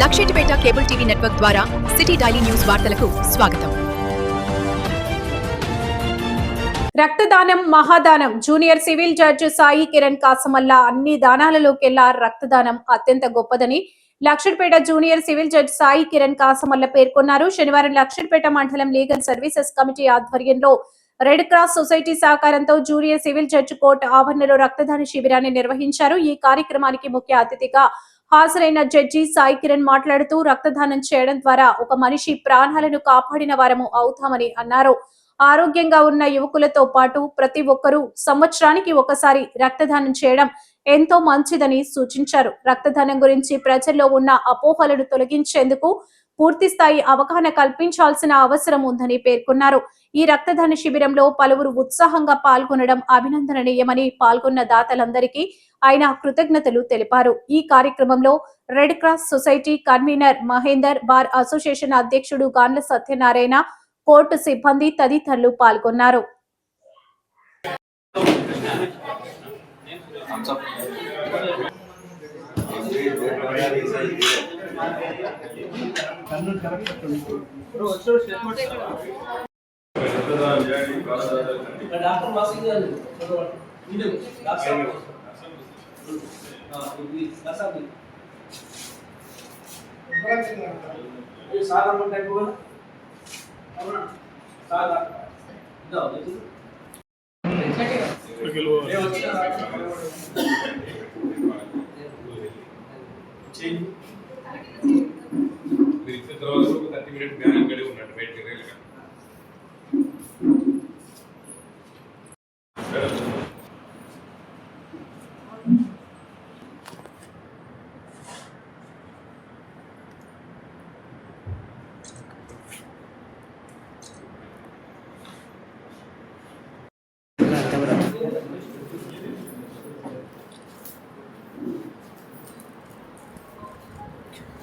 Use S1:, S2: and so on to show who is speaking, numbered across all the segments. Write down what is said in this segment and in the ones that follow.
S1: Luxettipet cable TV network ద్వారా city daily news వార్తలకు స్వాగతం.
S2: రక్తదానం మహాదానం. Junior civil judge Sai Kiran Kasamalla అన్ని దానాలలోకెల్లా రక్తదానం అత్యంత గొప్పదని Luxettipet junior civil judge Sai Kiran Kasamalla పేర్కొన్నారు. శనివారం లక్షడ్పేట మండలం లీగల్ సర్వీసెస్ కమిటీ ఆధ్వర్యంలో రెడ్ క్రాస్ సొసైటీ సహకారంతో జూనియర్ సివిల్ జడ్జి కోర్టు ఆవరణలో రక్తదాన శిబిరాన్ని నిర్వహించారు. ఈ కార్యక్రమానికి ముఖ్య అతిథిగా హాజరైన జడ్జి సాయి కిరణ్ మాట్లాడుతూ రక్తదానం చేయడం ద్వారా ఒక మనిషి ప్రాణాలను కాపాడిన వారము అవుతామని అన్నారు. ఆరోగ్యంగా ఉన్న యువకులతో పాటు ప్రతి ఒక్కరూ సంవత్సరానికి ఒకసారి రక్తదానం చేయడం ఎంతో మంచిదని సూచించారు. రక్తదానం గురించి ప్రజల్లో ఉన్న అపోహలను తొలగించేందుకు పూర్తి స్థాయి అవగాహన కల్పించాల్సిన అవసరం ఉందని పేర్కొన్నారు. ఈ రక్తదాన శిబిరంలో పలువురు ఉత్సాహంగా పాల్గొనడం అభినందనీయమని పాల్గొన్న దాతలందరికీ ఆయన కృతజ్ఞతలు తెలిపారు. ఈ కార్యక్రమంలో red cross society convener Mahender bar association అధ్యక్షుడు గాన్ల సత్యనారాయణ కోర్టు సిబ్బంది తదితరులు పాల్గొన్నారు.
S3: డాక్టర్ మాసింగ్ గారు ఇది డాక్టర్ ఇది డాక్టర్ ఇది సార్ అమ్మంటే ఎక్కువ అవునా సార్ ఇదో ఇది ఏ వచ్చినా చేయి
S4: మీరు ఇచ్చిన తర్వాత ఒక థర్టీ మినిట్ కానీ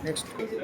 S4: నెక్స్ట్ ఇక్కడ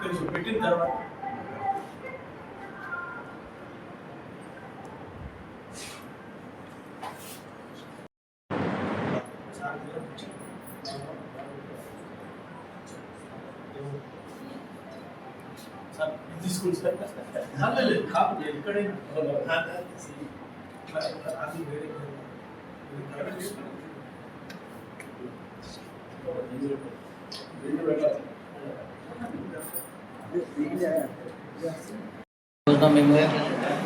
S3: కొంచెం పెట్టిన తర్వాత సార్ ఇది తీసుకోండి సార్ లేదు కాదు ఎక్కడైనా అది వేరే ఇది కరెక్ట్ తీసుకోండి.
S5: రోజున మేము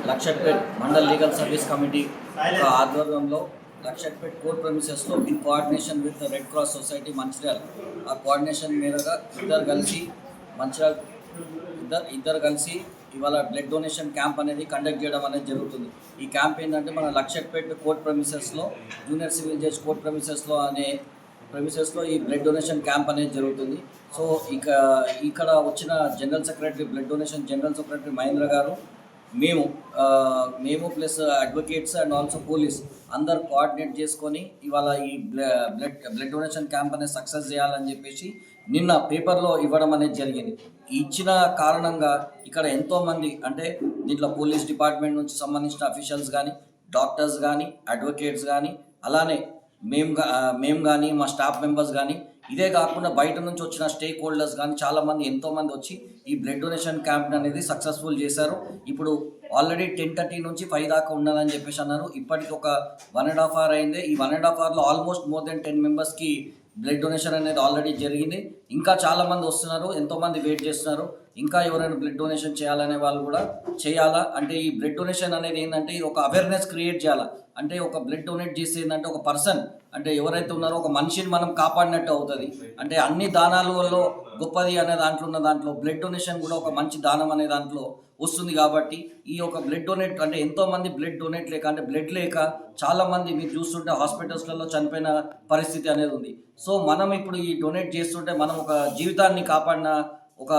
S5: Luxettipet mandal legal service committee యొక్క ఆధ్వర్యంలో Luxettipet court ప్రమిసెస్లో in coordination with red cross society Mancherial ఆ కోఆర్డినేషన్ మీదుగా ఇద్దరు కలిసి మంచిర్యాల ఇద్దరు ఇద్దరు కలిసి ఇవాళ బ్లడ్ డొనేషన్ క్యాంప్ అనేది కండక్ట్ చేయడం అనేది జరుగుతుంది. ఈ క్యాంప్ ఏంటంటే మన లక్షట్పేట్ కోర్ట్ ప్రమిసెస్లో జూనియర్ సివిల్ జడ్జ్ కోర్ట్ ప్రమిసెస్లో అనే ప్రమిసెస్లో ఈ బ్లడ్ డొనేషన్ క్యాంప్ అనేది జరుగుతుంది. సో ఇక ఇక్కడ వచ్చిన general secretary blood donation general secretary Mahendra గారు మేము మేము plus advocates and also police అందరు కోఆర్డినేట్ చేసుకొని ఇవాళ ఈ బ్లడ్ బ్లడ్ డొనేషన్ క్యాంప్ అనేది సక్సెస్ చేయాలని చెప్పేసి నిన్న పేపర్లో ఇవ్వడం అనేది జరిగింది. ఇచ్చిన కారణంగా ఇక్కడ ఎంతోమంది అంటే దీంట్లో పోలీస్ డిపార్ట్మెంట్ నుంచి సంబంధించిన అఫీషియల్స్ కానీ డాక్టర్స్ కానీ అడ్వకేట్స్ కానీ అలానే మేము మేము కానీ మా స్టాఫ్ మెంబర్స్ కానీ ఇదే కాకుండా బయట నుంచి వచ్చిన స్టేక్ హోల్డర్స్ కానీ చాలామంది ఎంతోమంది వచ్చి ఈ బ్లడ్ డొనేషన్ క్యాంప్ అనేది సక్సెస్ఫుల్ చేశారు. ఇప్పుడు ఆల్రెడీ టెన్ థర్టీ నుంచి ఫైవ్ దాకా ఉండాలని చెప్పేసి అన్నారు. ఇప్పటికి ఒక వన్ అండ్ హాఫ్ అవర్ అయింది. ఈ వన్ అండ్ హాఫ్ అవర్లో ఆల్మోస్ట్ మోర్ దెన్ టెన్ మెంబర్స్కి బ్లడ్ డొనేషన్ అనేది ఆల్రెడీ జరిగింది. ఇంకా చాలామంది వస్తున్నారు ఎంతోమంది వెయిట్ చేస్తున్నారు. ఇంకా ఎవరైనా బ్లడ్ డొనేషన్ చేయాలనే వాళ్ళు కూడా చేయాలా? అంటే ఈ బ్లడ్ డొనేషన్ అనేది ఏంటంటే ఇది ఒక అవేర్నెస్ క్రియేట్ చేయాలా? అంటే ఒక బ్లడ్ డొనేట్ చేస్తే ఏంటంటే ఒక పర్సన్ అంటే ఎవరైతే ఉన్నారో ఒక మనిషిని మనం కాపాడినట్టు అవుతుంది. అంటే అన్ని దానాలలో గొప్పది అనే దాంట్లో ఉన్న దాంట్లో బ్లడ్ డొనేషన్ కూడా ఒక మంచి దానం అనే దాంట్లో వస్తుంది కాబట్టి ఈ యొక్క బ్లడ్ డొనేట్ అంటే ఎంతో మంది బ్లడ్ డొనేట్ లేక అంటే బ్లడ్ లేక చాలామంది మీరు చూస్తుంటే హాస్పిటల్స్లలో చనిపోయిన పరిస్థితి అనేది ఉంది. సో మనం ఇప్పుడు ఈ డొనేట్ చేస్తుంటే మనం ఒక జీవితాన్ని కాపాడిన ఒక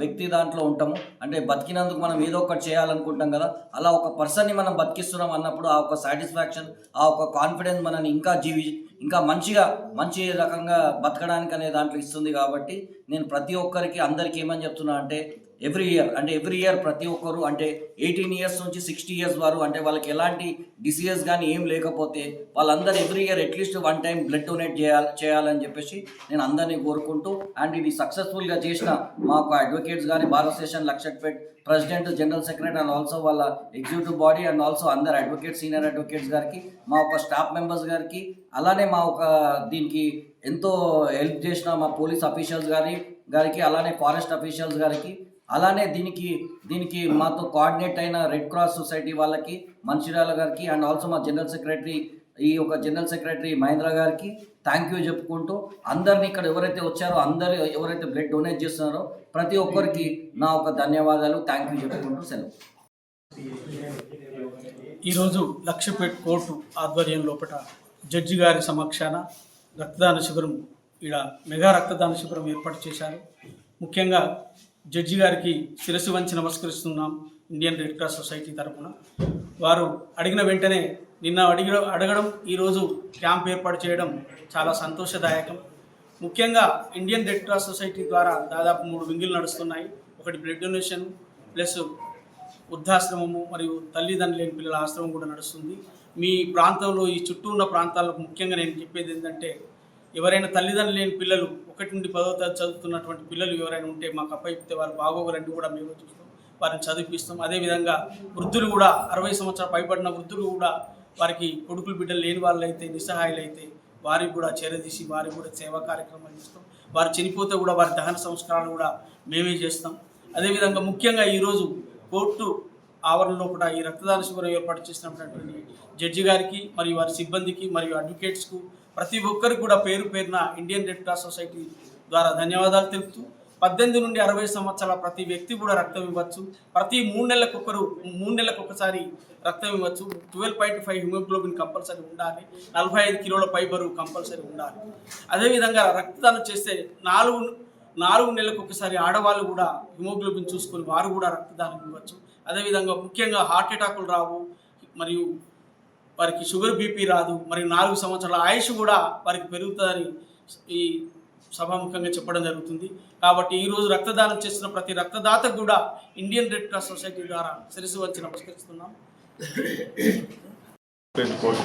S5: వ్యక్తి దాంట్లో ఉంటాము. అంటే బతికినందుకు మనం ఏదో ఒకటి చేయాలనుకుంటాం కదా అలా ఒక పర్సన్ని మనం బతికిస్తున్నాం అన్నప్పుడు ఆ ఒక సాటిస్ఫాక్షన్ ఆ ఒక కాన్ఫిడెన్స్ మనని ఇంకా జీవి ఇంకా మంచిగా మంచి రకంగా బతకడానికి అనే దాంట్లో ఇస్తుంది కాబట్టి నేను ప్రతి ఒక్కరికి అందరికీ ఏమని చెప్తున్నా అంటే ఎవ్రీ ఇయర్ అంటే ఎవ్రీ ఇయర్ ప్రతి ఒక్కరు అంటే ఎయిటీన్ ఇయర్స్ నుంచి సిక్స్టీ ఇయర్స్ వరకు అంటే వాళ్ళకి ఎలాంటి డిసీజెస్ కానీ ఏం లేకపోతే వాళ్ళందరూ every year at least one time blood donate చేయాలి చేయాలని చెప్పేసి నేను అందరినీ కోరుకుంటూ అండ్ ఇది సక్సెస్ఫుల్గా చేసిన మాకు అడ్వకేట్స్ కానీ భారత Luxettipet president general secretary and also వాళ్ళ ఎగ్జిక్యూటివ్ బాడీ అండ్ ఆల్సో అందరు అడ్వకేట్ సీనియర్ అడ్వకేట్స్ గారికి మా ఒక స్టాఫ్ మెంబర్స్ గారికి అలానే మా ఒక దీనికి ఎంతో హెల్ప్ చేసిన మా పోలీస్ అఫీషియల్స్ గారి గారికి అలానే ఫారెస్ట్ అఫీషియల్స్ గారికి అలానే దీనికి దీనికి మాతో కోఆర్డినేట్ అయిన రెడ్ క్రాస్ సొసైటీ వాళ్ళకి మంచిర్యాల గారికి అండ్ ఆల్సో మా జనరల్ సెక్రటరీ ఈ యొక్క జనరల్ సెక్రటరీ మహేంద్ర గారికి థ్యాంక్ యూ చెప్పుకుంటూ అందరినీ ఇక్కడ ఎవరైతే వచ్చారో అందరు ఎవరైతే బ్లడ్ డొనేట్ చేస్తున్నారో ప్రతి ఒక్కరికి నా ఒక ధన్యవాదాలు థ్యాంక్ యూ చెప్పుకుంటూ సెలవు.
S3: ఈరోజు లక్ష్యపేట్ కోర్టు ఆధ్వర్యం లోపల జడ్జి గారి సమక్షాన రక్తదాన శిబిరం ఈడ మెగా రక్తదాన శిబిరం ఏర్పాటు చేశారు. ముఖ్యంగా జడ్జి గారికి శిరస్సు వంచి నమస్కరిస్తున్నాం ఇండియన్ రెడ్ క్రాస్ సొసైటీ తరఫున వారు అడిగిన వెంటనే నిన్న అడిగిన అడగడం ఈరోజు క్యాంప్ ఏర్పాటు చేయడం చాలా సంతోషదాయకం. ముఖ్యంగా ఇండియన్ రెడ్ క్రాస్ సొసైటీ ద్వారా దాదాపు మూడు వింగులు నడుస్తున్నాయి. ఒకటి బ్లడ్ డొనేషన్ ప్లస్ వృద్ధాశ్రమము మరియు తల్లిదండ్రులు లేని పిల్లల ఆశ్రమం కూడా నడుస్తుంది. మీ ప్రాంతంలో ఈ చుట్టూ ఉన్న ప్రాంతాలకు ముఖ్యంగా నేను చెప్పేది ఏంటంటే ఎవరైనా తల్లిదండ్రులు లేని పిల్లలు ఒకటి నుండి పదో తరగతి చదువుతున్నటువంటి పిల్లలు ఎవరైనా ఉంటే మాకు అప్పయితే వారు బాగోగులంటే కూడా మేము చూస్తాం వారిని చదివిపిస్తాం. అదేవిధంగా వృద్ధులు కూడా అరవై సంవత్సరాలు పైబడిన వృద్ధులు కూడా వారికి కొడుకులు బిడ్డలు లేని వాళ్ళైతే నిస్సహాయులైతే వారికి కూడా చేరదీసి వారికి కూడా సేవా కార్యక్రమాలు చేస్తాం. వారు చనిపోతే కూడా వారి దహన సంస్కారాలు కూడా మేమే చేస్తాం. అదేవిధంగా ముఖ్యంగా ఈరోజు కోర్టు ఆవరణలో కూడా ఈ రక్తదాన శిబిరం ఏర్పాటు చేసినటువంటి జడ్జి గారికి మరియు వారి సిబ్బందికి మరియు అడ్వకేట్స్కు ప్రతి ఒక్కరికి కూడా పేరు పేరున ఇండియన్ రెడ్ క్రాస్ సొసైటీ ద్వారా ధన్యవాదాలు తెలుపుతూ పద్దెనిమిది నుండి అరవై సంవత్సరాల ప్రతి వ్యక్తి కూడా రక్తం ఇవ్వచ్చు. ప్రతి మూడు నెలలకు ఒకరు మూడు నెలలకు ఒకసారి రక్తం ఇవ్వచ్చు. Twelve point five haemoglobin compulsory ఉండాలి. నలభై ఐదు కిలోల పై బరువు కంపల్సరీ ఉండాలి. అదేవిధంగా రక్తదానం చేస్తే నాలుగు నాలుగు నెలలకు ఒకసారి ఆడవాళ్ళు కూడా హిమోగ్లోబిన్ చూసుకొని వారు కూడా రక్తదానం ఇవ్వచ్చు. అదేవిధంగా ముఖ్యంగా హార్ట్ అటాకులు రావు మరియు వారికి షుగర్ బీపీ రాదు మరియు నాలుగు సంవత్సరాల ఆయుష్ కూడా వారికి పెరుగుతుందని ఈ సభాముఖంగా చెప్పడం జరుగుతుంది. కాబట్టి ఈరోజు రక్తదానం చేస్తున్న ప్రతి రక్తదాతకు కూడా ఇండియన్ రెడ్ క్రాస్ సొసైటీ ద్వారా శిరస్సు వచ్చి నమస్కరిస్తున్నాం.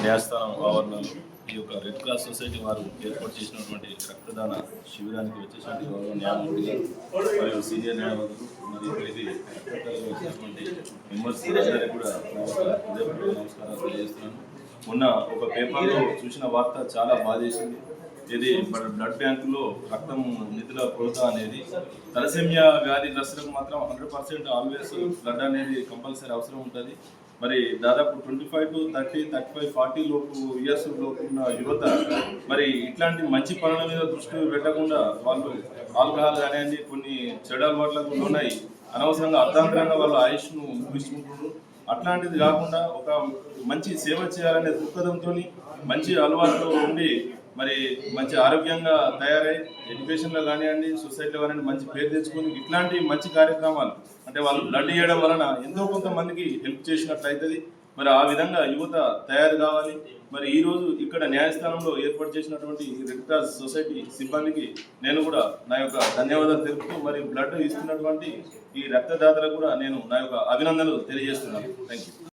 S6: న్యాయస్థానం ఆవరణలో ఈ యొక్క రెడ్ క్రాస్ సొసైటీ వారు ఏర్పాటు చేసినటువంటి రక్తదాన శిబిరానికి వచ్చేసినటువంటి గౌరవ న్యాయమూర్తి గారు మరియు సీనియర్ న్యాయవాదులు మరియు ఇక్కడికి రకరకాలుగా వచ్చినటువంటి మెంబర్స్ అందరికీ కూడా హృదయపూర్వక నమస్కారాలు తెలియజేస్తున్నాను. మొన్న ఒక పేపర్లో చూసిన వార్త చాలా బాధేసింది ఇది మన బ్లడ్ బ్యాంకులో రక్తం నిధుల కొరత అనేది తలసేమియా వ్యాధి గ్రస్తులకు మాత్రం హండ్రెడ్ పర్సెంట్ ఆల్వేస్ బ్లడ్ అనేది కంపల్సరీ అవసరం ఉంటుంది. మరి దాదాపు twenty five to thirty thirty five forty లోపు ఇయర్స్ లోపు ఉన్న యువత మరి ఇట్లాంటి మంచి పనుల మీద దృష్టి పెట్టకుండా వాళ్ళు ఆల్కహాల్ కానివ్వండి కొన్ని చెడు అలవాట్లకు ఉన్నాయి. అనవసరంగా అర్థాంతరంగా వాళ్ళ ఆయుష్ను ముగించుకుంటున్నారు అట్లాంటిది కాకుండా ఒక మంచి సేవ చేయాలనే దృక్పథంతో మంచి అలవాట్లు ఉండి మరి మంచి ఆరోగ్యంగా తయారై ఎడ్యుకేషన్లో కానివ్వండి సొసైటీలో కానివ్వండి మంచి పేరు తెచ్చుకొని ఇట్లాంటి మంచి కార్యక్రమాలు అంటే వాళ్ళు బ్లడ్ ఇవ్వడం వలన ఎంతో కొంతమందికి హెల్ప్ చేసినట్లు అవుతుంది మరి ఆ విధంగా యువత తయారు కావాలి. మరి ఈ రోజు ఇక్కడ న్యాయస్థానంలో ఏర్పాటు చేసినటువంటి ఈ రెడ్ క్రాస్ సొసైటీ సిబ్బందికి నేను కూడా నా యొక్క ధన్యవాదాలు తెలుపుతూ మరి బ్లడ్ ఇస్తున్నటువంటి ఈ రక్తదాతలకు కూడా నేను నా యొక్క అభినందనలు తెలియజేస్తున్నాను. Thank you